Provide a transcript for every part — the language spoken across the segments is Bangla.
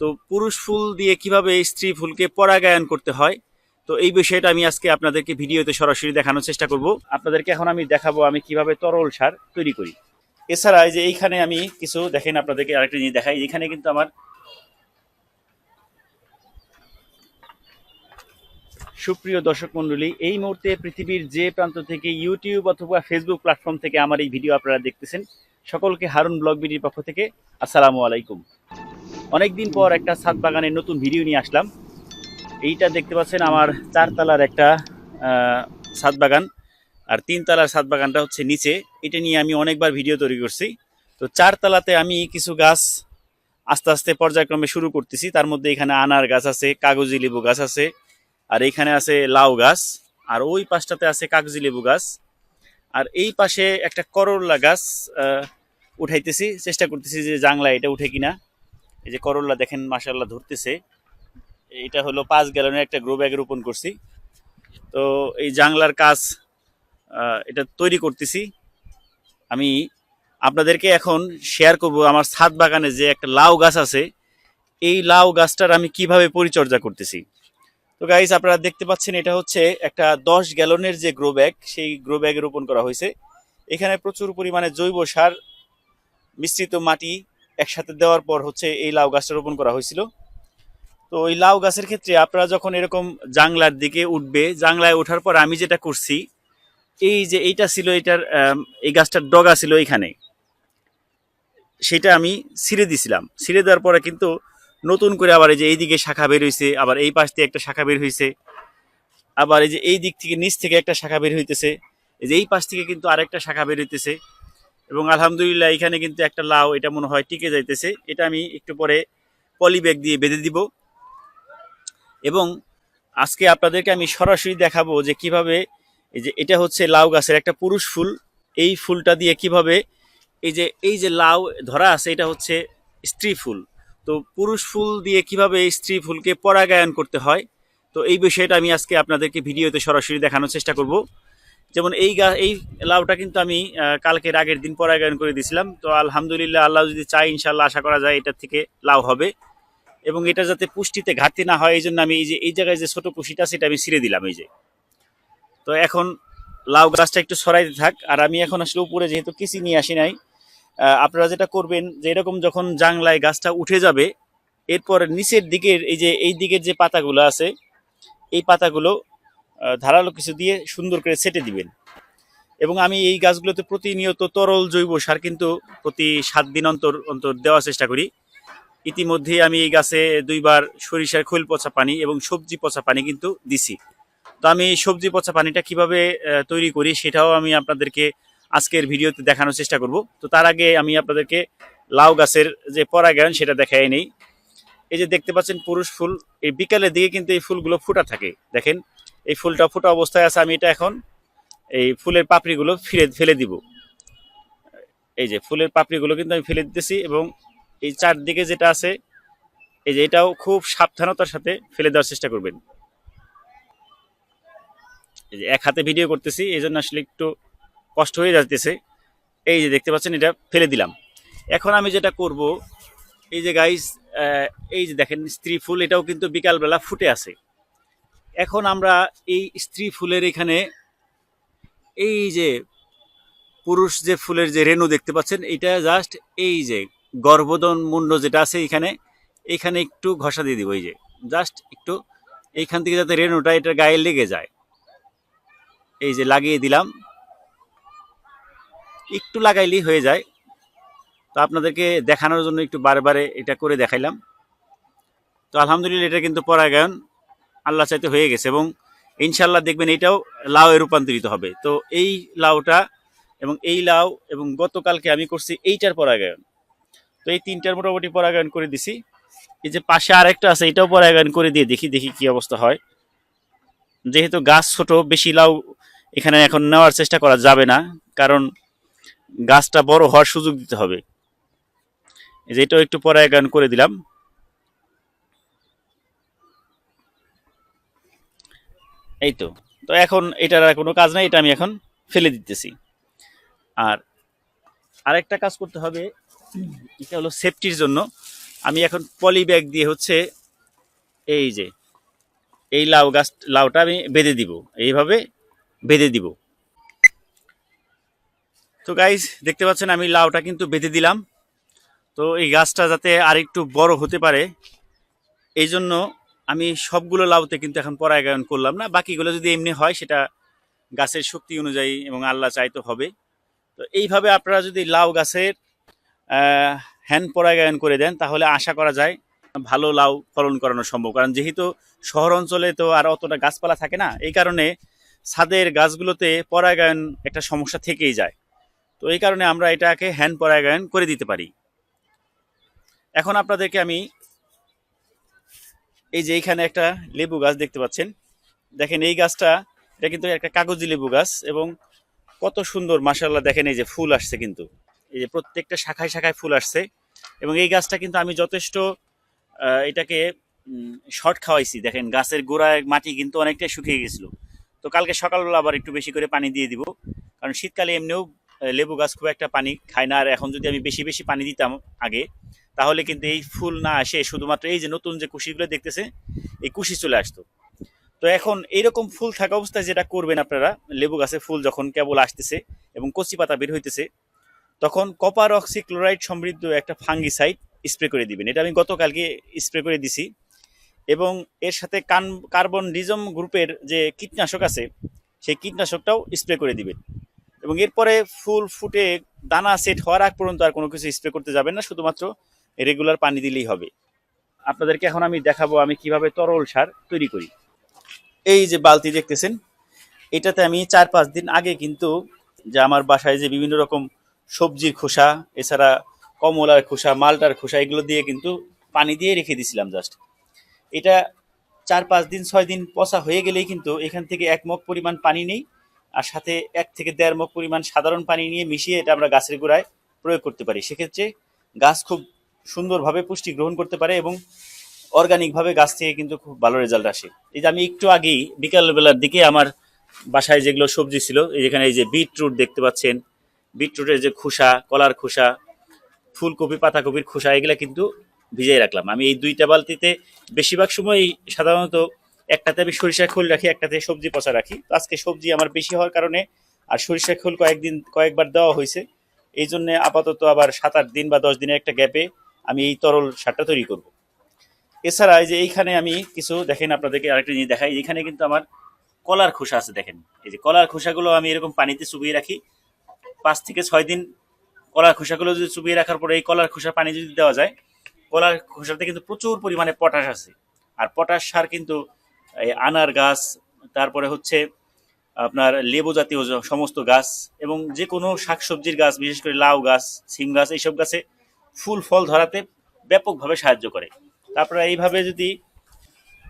তো পুরুষ ফুল দিয়ে কীভাবে স্ত্রী ফুলকে পরাগায়ন করতে হয়? তো এই বিষয়টা আমি আজকে আপনাদেরকে ভিডিওতে সরাসরি দেখানোর চেষ্টা করব। আপনাদেরকে এখন আমি দেখাবো আমি কীভাবে তরল সার তৈরি করি। এছাড়া এই যে এইখানে আমি কিছু, দেখেন আপনাদেরকে আরেকটা জিনিস দেখাই। এখানে কিন্তু আমার সুপ্রিয় দর্শক মণ্ডলী, এই মুহূর্তে পৃথিবীর যে প্রান্ত থেকে ইউটিউব অথবা ফেসবুক প্ল্যাটফর্ম থেকে আমার এই ভিডিও আপনারা দেখতেছেন, সকলকে হারুন ব্লগ বিডির পক্ষ থেকে আসসালামু আলাইকুম। অনেকদিন পর একটা ছাদ বাগানের নতুন ভিডিও নিয়ে আসলাম। এইটা দেখতে পাচ্ছেন আমার চারতলার একটা ছাদ বাগান। আর তিনতলার ছাদ বাগানটা হচ্ছে নিচে। এটা নিয়ে আমি অনেকবার ভিডিও তৈরি করছি। তো চারতলাতে আমি কিছু গাছ আস্তে আস্তে পর্যায়ক্রমে শুরু করতেছি। তার মধ্যে এখানে আনার গাছ আছে, কাগজি লেবু গাছ আছে, আর এইখানে আছে লাউ গাছ, আর ওই পাশটাতে আছে কাগজি লেবু গাছ। আর এই পাশে একটা করল্লা গাছ উঠাইতেছি। চেষ্টা করতেছি যে জাংলা এটা উঠে কিনা। এই যে করল্লা দেখেন মাসাল্লাহ ধরতেছে। এটা হলো পাঁচ গ্যালনের একটা গ্রো ব্যাগ রোপণ করছি। তো এই জাংলার কাজ এটা তৈরি করতেছি। আমি আপনাদেরকে এখন শেয়ার করব আমার ছাদ বাগানে যে একটা লাউ গাছ আছে। এই লাউ গাছটার আমি কীভাবে পরিচর্যা করতেছি। তো গাইজ আপনারা দেখতে পাচ্ছেন এটা হচ্ছে একটা দশ গ্যালনের যে গ্রো ব্যাগ, সেই গ্রো ব্যাগে রোপণ করা হয়েছে। এখানে প্রচুর পরিমাণে জৈব সার, মিশ্রিত মাটি একসাথে দেওয়ার পর হচ্ছে এই লাউ গাছটা রোপণ করা হয়েছিল। তো এই লাউ গাছের ক্ষেত্রে আপনারা যখন এরকম জাংলার দিকে উঠবে জাংলায় ওঠার পর আমি যেটা করছি, এই যে এইটা ছিল এটার এই গাছটার ডগা ছিল এইখানে সেটা আমি ছিঁড়ে দিছিলাম। ছিঁড়ে দেওয়ার পরে কিন্তু নতুন করে আবার এই যে এইদিকে শাখা বের হয়েছে আবার এই পাশ দিয়ে একটা শাখা বের হয়েছে আবার এই যে এই দিক থেকে নিচ থেকে একটা শাখা বের হইতেছে, এই যে এই পাশ থেকে কিন্তু আরেকটা শাখা বের হইতেছে। এবং আলহামদুলিল্লাহ এখানে কিন্তু একটা লাউ, এটা মনে হয় টিকে যাইতেছে। এটা আমি একটু পরে পলি ব্যাগ দিয়ে বেঁধে দিব। এবং আজকে আপনাদেরকে আমি সরাসরি দেখাবো যে কীভাবে এই যে এটা হচ্ছে লাউ গাছের একটা পুরুষ ফুল। এই ফুলটা দিয়ে কীভাবে এই যে এই যে লাউ ধরা আছে, এটা হচ্ছে স্ত্রী ফুল। তো পুরুষ ফুল দিয়ে কীভাবে স্ত্রী ফুলকে পরাগায়ন করতে হয়, তো এই বিষয়টা আমি আজকে আপনাদেরকে ভিডিওতে সরাসরি দেখানোর চেষ্টা করব। যেমন এই গা, এই লাউটা কিন্তু আমি কালকের আগের দিন পরাগায়ন করে দিয়েছিলাম তো আলহামদুলিল্লাহ আল্লাহ যদি চাই ইনশাল্লাহ আশা করা যায় এটার থেকে লাউ হবে। এবং এটা যাতে পুষ্টিতে ঘাটতি না হয় এই জন্য আমি এই যে, এই জায়গায় যে ছোটো কুশিটা, সেটা আমি ছিঁড়ে দিলাম এই যে। তো এখন লাউ গাছটা একটু সরাইতে থাক। আর আমি এখন আসলে উপরে যেহেতু কিসি নিয়ে আসি নাই আপনারা যেটা করবেন, যে এরকম যখন জাংলায় গাছটা উঠে যাবে, এরপর নিচের দিকের, এই যে, এই দিকের যে পাতাগুলো আছে, এই পাতাগুলো ধারালো কিছু দিয়ে সুন্দর করে ছেটে দিবেন। এবং আমি এই গাছগুলোতে প্রতিনিয়ত তরল জৈব সার কিন্তু প্রতি সাত দিন অন্তর অন্তর দেওয়ার চেষ্টা করি। ইতিমধ্যে আমি এই গাছে দুইবার সরিষার খৈল পচা পানি এবং সবজি পচা পানি কিন্তু দিছি। তো আমি সবজি পচা পানিটা কীভাবে তৈরি করি সেটাও আমি আপনাদেরকে আজকের ভিডিওতে দেখানোর চেষ্টা করব। তো তার আগে আমি আপনাদেরকে লাউ গাছের যে পরাগায়ন সেটা দেখাই নেই। এই যে দেখতে পাচ্ছেন পুরুষ ফুল, এই বিকালের দিকে কিন্তু এই ফুলগুলো ফুটা থাকে। দেখেন এই ফুলটা ফুটা অবস্থায় আছে, আমি এটা এখন এই ফুলের পাপড়িগুলো ফিরে, ফেলে দিব। এই যে ফুলের পাপড়িগুলো কিন্তু আমি ফেলে দিতেছি এবং এই চারদিকে যেটা আছে, এই যে এটাও খুব সাবধানতার সাথে ফেলে দেওয়ার চেষ্টা করবেন। এই যে এক হাতে ভিডিও করতেছি, এই জন্য আসলে একটু কষ্ট হয়ে যাচ্ছে এই যে দেখতে পাচ্ছেন, এটা ফেলে দিলাম। এখন আমি যেটা করব, এই যে গাইস এই যে দেখেন, স্ত্রী ফুল এটাও কিন্তু বিকালবেলা ফুটে আছে। এখন আমরা এই স্ত্রী ফুলের এখানে এই যে পুরুষ যে ফুলের যে রেণু দেখতে পাচ্ছেন, এটা জাস্ট এই যে গর্ভদন মুন্ড যেটা আছে এখানে এখানে একটু ঘষা দিয়ে দিব, এই যে জাস্ট একটু এইখান থেকে যাতে রেণুটা এটার গায়ে লেগে যায়। এই যে লাগিয়ে দিলাম। একটু লাগাইলেই হয়ে যায়। তো আপনাদেরকে দেখানোর জন্য একটু বারে বারে এটা করে দেখাইলাম। তো আলহামদুলিল্লাহ এটা কিন্তু পরাগায়ন আল্লাহ চাইতে হয়ে গেছে এবং ইনশাল্লাহ দেখবেন এটাও লাউয়ে রূপান্তরিত হবে। তো এই লাউটা এবং এই লাউ এবং গতকালকে আমি করছি এইটার পরাগায়ন। তো এই তিনটার মোটামুটি পরাগায়ন করে দিছি। এই যে পাশে আরেকটা আছে, এটাও পরাগায়ন করে দিয়ে দেখি দেখি কি অবস্থা হয়। যেহেতু গাছ ছোট, বেশি লাউ এখানে এখন নেওয়ার চেষ্টা করা যাবে না, কারণ গাছটা বড় হওয়ার সুযোগ দিতে হবে। এই যে এটাও একটু পরাগায়ন করে দিলাম। এই তো তো এখন এটার আর কোনো কাজ নাই, এটা আমি এখন ফেলে দিতেছি। আর আরেকটা কাজ করতে হবে, এটা হলো সেফটির জন্য। আমি এখন পলি ব্যাগ দিয়ে হচ্ছে এই যে, এই লাউ গাছ, লাউটা আমি বেঁধে দিব। এইভাবে বেঁধে দিব। তো গাইজ দেখতে পাচ্ছেন আমি লাউটা কিন্তু বেঁধে দিলাম। তো এই গাছটা যাতে আরেকটু বড় হতে পারে, এই জন্য আমি সবগুলো লাউতে কিন্তু এখন পরাগায়ন করলাম না, বাকিগুলো যদি এমনি হয় সেটা গাছের শক্তি অনুযায়ী এবং আল্লাহ চাইতে হবে। তো এইভাবে আপনারা যদি লাউ গাছের হ্যান্ড পরাগায়ন করে দেন, তাহলে আশা করা যায় ভালো লাউ ফলন করানো সম্ভব। কারণ যেহেতু শহর অঞ্চলে তো আর অতটা গাছপালা থাকে না, এই কারণে ছাদের গাছগুলোতে পরাগায়ন একটা সমস্যা থেকেই যায়। তো এই কারণে আমরা এটাকে হ্যান্ড পরাগায়ন করে দিতে পারি। এখন আপনাদেরকে আমি এই যে এইখানে একটা লেবু গাছ দেখতে পাচ্ছেন। দেখেন এই গাছটা, এটা কিন্তু একটা কাগজি লেবু গাছ এবং কত সুন্দর মাসাল্লাহ দেখেন এই যে ফুল আসছে কিন্তু। এই যে প্রত্যেকটা শাখায় শাখায় ফুল আসছে এবং এই গাছটা কিন্তু আমি যথেষ্ট এটাকে শর্ট খাওয়াইছি। দেখেন গাছের গোড়ায় মাটি কিন্তু অনেকটাই শুকিয়ে গেছিল। তো কালকে সকালবেলা আবার একটু বেশি করে পানি দিয়ে দিব, কারণ শীতকালে এমনিও লেবু গাছ খুব একটা পানি খায় না। আর এখন যদি আমি বেশি বেশি পানি দিতাম আগে তাহলে কিন্তু এই ফুল না আসে, শুধুমাত্র এই যে নতুন যে কুশিগুলো দেখতেছে, এই কুশি চলে আসতো। তো এখন এইরকম ফুল থাকা অবস্থায় যেটা করবেন আপনারা, লেবু গাছে ফুল যখন কেবল আসতেছে এবং কচি পাতা বের হইতেছে, তখন কপার অক্সিক্লোরাইড সমৃদ্ধ একটা ফাঙ্গিসাইড স্প্রে করে দিবেন। এটা আমি গতকালকে স্প্রে করে দিছি। এবং এর সাথে কান, কার্বন ডিজম গ্রুপের যে কীটনাশক আছে, সেই কীটনাশকটাও স্প্রে করে দিবেন। এবং এরপরে ফুল ফুটে দানা সেট হওয়ার আগ পর্যন্ত আর কোনো কিছু স্প্রে করতে যাবেন না, শুধুমাত্র রেগুলার পানি দিলেই হবে। আপনাদেরকে এখন আমি দেখাবো আমি কীভাবে তরল সার তৈরি করি। এই যে বালতি দেখতেছেন, এটাতে আমি চার পাঁচ দিন আগে কিন্তু যে আমার বাসায় যে বিভিন্ন রকম সবজির খোসা, এছাড়া কমলার খোসা, মালটার খোসা, এগুলো দিয়ে কিন্তু পানি দিয়ে রেখে দিছিলাম জাস্ট। এটা চার পাঁচ দিন, ছয় দিন পচা হয়ে গেলেই কিন্তু এখান থেকে এক মগ পরিমাণ পানি নেই আর সাথে এক থেকে দেড় মগ পরিমাণ সাধারণ পানি নিয়ে মিশিয়ে এটা আমরা গাছের গোড়ায় প্রয়োগ করতে পারি। সেক্ষেত্রে গাছ খুব সুন্দরভাবে পুষ্টি গ্রহণ করতে পারে এবং অর্গানিকভাবে গাছ থেকে কিন্তু খুব ভালো রেজাল্ট আসে। এই যে আমি একটু আগেই বিকালবেলার দিকে আমার বাসায় যেগুলো সবজি ছিল, এই যেখানে এই যে বিটরুট দেখতে পাচ্ছেন বিটরুটের যে খোসা, কলার খোসা, ফুলকপি, পাতাকপির খোসা, এগুলা কিন্তু ভিজিয়ে রাখলাম। আমি এই দুইটা বালতিতে বেশিরভাগ সময় সাধারণত একটাতে আমি সরিষা খোল রাখি, একটাতে সবজি পচা রাখি। আজকে সবজি আমার বেশি হওয়ার কারণে আর সরিষা খোল কয়েকদিন, কয়েকবার দেওয়া হয়েছে। এই জন্য আপাতত আবার সাত আট দিন বা দশ দিনের একটা গ্যাপে আমি এই তরল সারটা তৈরি করব। এছাড়া এই যে এইখানে আমি কিছু, দেখেন আপনাদেরকে আরেকটা জিনিস দেখাই এখানে কিন্তু আমার কলার খোসা আছে, দেখেন। এই যে কলার খোসাগুলো আমি এরকম পানিতে চুবিয়ে রাখি। পাঁচ থেকে ছয় দিন কলার খোসাগুলো যদি চুবিয়ে রাখার পরে এই কলার খোসা পানি যদি দেওয়া যায়, কলার খোসাতে কিন্তু প্রচুর পরিমাণে পটাশ আছে। আর পটাশ সার কিন্তু এই আনার গাছ, তারপরে হচ্ছে আপনার লেবু জাতীয় সমস্ত গাছ এবং যে কোনো শাকসবজির গাছ, বিশেষ করে লাউ গাছ, সিম গাছ, এইসব গাছে ফুল ফল ধরাতে ব্যাপকভাবে সাহায্য করে। তারপরে এইভাবে যদি,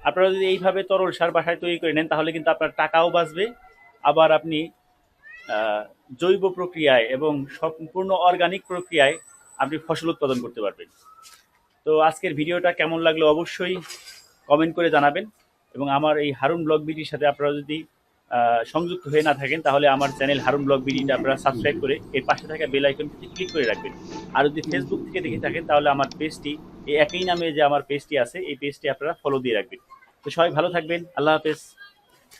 আপনারা যদি এইভাবে তরল সার বাসায় তৈরি করে নেন, তাহলে কিন্তু আপনার টাকাও বাঁচবে। আবার আপনি জৈব প্রক্রিয়ায় এবং সম্পূর্ণ অর্গানিক প্রক্রিয়ায় আপনি ফসল উৎপাদন করতে পারবেন। তো আজকের ভিডিওটা কেমন লাগল অবশ্যই কমেন্ট করে জানাবেন। এবং আমার এই হারুন ব্লগ বিডির সাথে আপনারা যদি সংযুক্ত হয়ে না থাকেন, তাহলে আমার চ্যানেল হারুন ব্লগ বিডিটা আপনারা সাবস্ক্রাইব করে এর পাশে থাকা বেল আইকনটি ক্লিক করে রাখবেন। আর যদি ফেসবুক থেকে দেখে থাকেন, তাহলে আমার পেজটি এই একই নামে যে আমার পেজটি আছে, এই পেজটি আপনারা ফলো দিয়ে রাখবেন। তো সবাই ভালো থাকবেন, আল্লাহ হাফেজ।